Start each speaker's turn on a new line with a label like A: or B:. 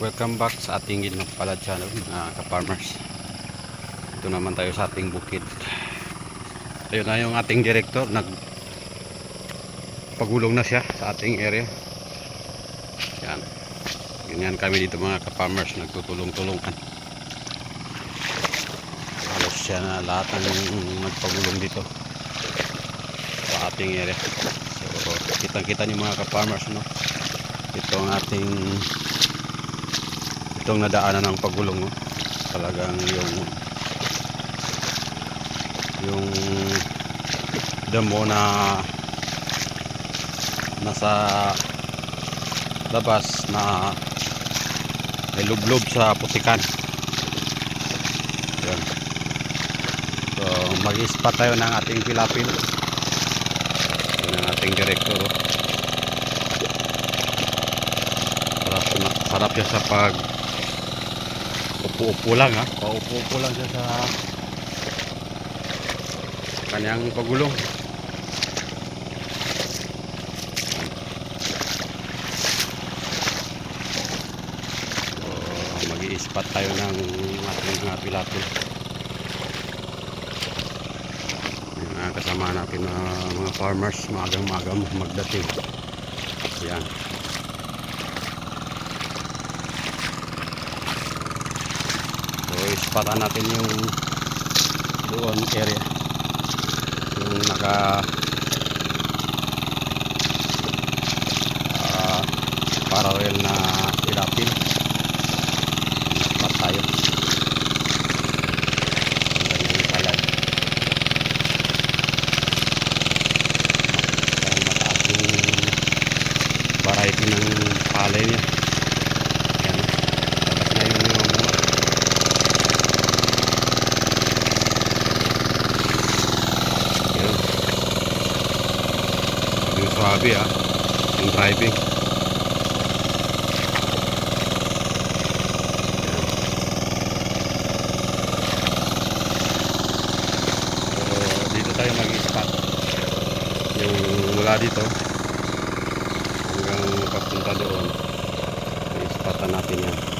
A: Welcome back sa ating Ginapalad channel mga ka-farmers. Ito naman tayo sa ating bukid. Ayun na yung ating director. Nag pagulong na siya sa ating area. Yan. Ganyan kami dito mga ka-farmers. Nagtutulong-tulungan. Halos siya na lahat ng nagpagulong dito sa ating area. So, kitang-kita niyo mga ka-farmers, no? Ito ang ating itong nadaanan ng pagulong no? talagang yung yung damo na nasa labas na may lublob sa putikan yun so mag-ispat tayo ng ating pilapil yun ang ating director oh. sarap, sarap siya sa pag upo-upo lang ha? Paupo-upo lang siya sa kanyang pagulong. So mag ispat tayo ng ating mga pilapil yung mga kasama natin na mga farmers magang magang magdating. Yan Ispatan natin yung doon area. Yung naka ah, parallel na ilapin. Ispat tayo. Variety ng palay niya. Yan. Labas na yung mga bunga. Yun. Swabe ah. Yung driving. So, dito tayo mag-spot. Yung mula dito hanggang papunta doon. I-spotan natin yan.